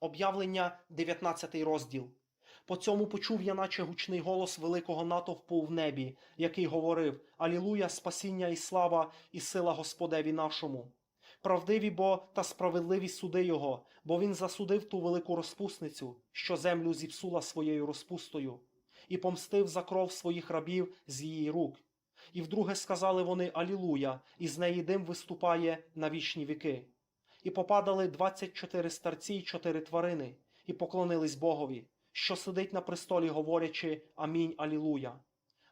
Об'явлення 19 розділ. По цьому почув я, наче гучний голос великого натовпу в небі, який говорив: Алілуя, спасіння і слава, і сила Господеві нашому. Правдиві бо та справедливі суди його, бо він засудив ту велику розпусницю, що землю зіпсула своєю розпустою, і помстив за кров своїх рабів з її рук. І вдруге сказали вони Алілуя, і з неї дим виступає на вічні віки. І попадали двадцять чотири старці й чотири тварини, і поклонились Богові, що сидить на престолі, говорячи Амінь, Алілуя.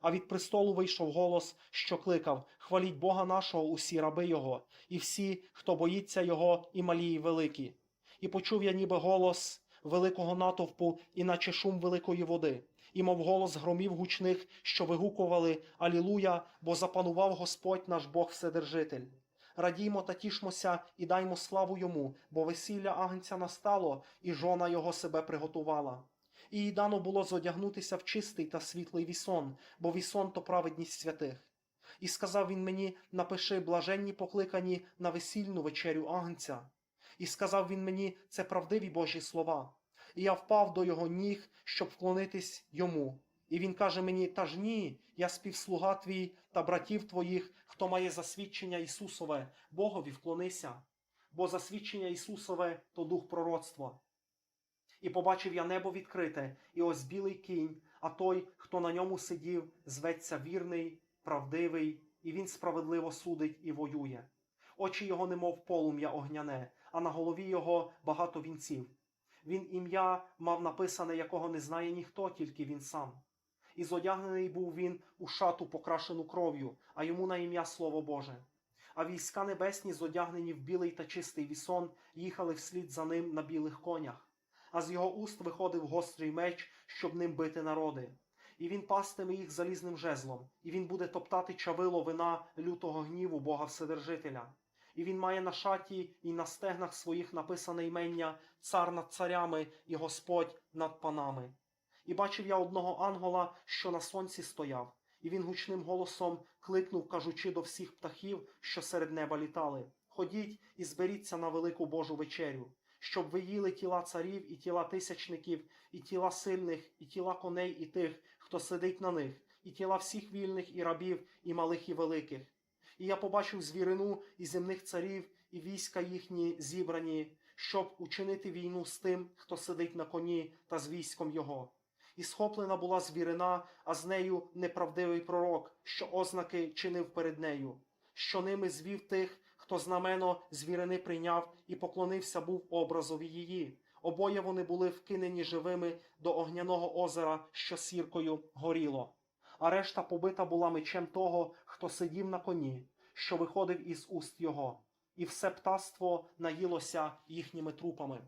А від престолу вийшов голос, що кликав: Хваліть Бога нашого, усі раби Його, і всі, хто боїться Його, і малі, і великі. І почув я ніби голос великого натовпу, і наче шум великої води, і мов голос громів гучних, що вигукували Алілуя, бо запанував Господь наш Бог Вседержитель. Радіймо та тішмося і даймо славу йому, бо весілля агнця настало, і жона його себе приготувала. І їй дано було зодягнутися в чистий та світлий вісон, бо вісон то праведність святих. І сказав він мені: напиши блаженні покликані на весільну вечерю агнця. І сказав він мені, це правдиві Божі слова. І я впав до його ніг, щоб вклонитись йому. І він каже мені: Та ж ні, я співслуга твій та братів твоїх, хто має засвідчення Ісусове, Богові вклонися, бо засвідчення Ісусове то дух пророцтва. І побачив я небо відкрите, і ось білий кінь, а той, хто на ньому сидів, зветься вірний, правдивий, і він справедливо судить і воює. Очі його немов полум'я огняне, а на голові його багато вінців. Він ім'я мав написане, якого не знає ніхто, тільки він сам. І зодягнений був він у шату, покрашену кров'ю, а йому на ім'я Слово Боже. А війська небесні, зодягнені в білий та чистий вісон, їхали вслід за ним на білих конях. А з його уст виходив гострий меч, щоб ним бити народи. І він пастиме їх залізним жезлом, і він буде топтати чавило вина лютого гніву Бога Вседержителя. І він має на шаті і на стегнах своїх написане імення цар над царями і Господь над панами. І бачив я одного ангела, що на сонці стояв, і він гучним голосом кликнув, кажучи до всіх птахів, що серед неба літали: Ходіть і зберіться на велику Божу вечерю, щоб ви їли тіла царів і тіла тисячників, і тіла сильних, і тіла коней, і тих, хто сидить на них, і тіла всіх вільних і рабів, і малих, і великих. І я побачив звірину і земних царів, і війська їхні зібрані, щоб учинити війну з тим, хто сидить на коні та з військом його. І схоплена була звірина, а з нею неправдивий пророк, що ознаки чинив перед нею, що ними звів тих, хто знамено звірини прийняв і поклонився був образові її. Обоє вони були вкинені живими до огняного озера, що сіркою горіло. А решта побита була мечем того, хто сидів на коні, що виходив із уст його, і все птаство наїлося їхніми трупами.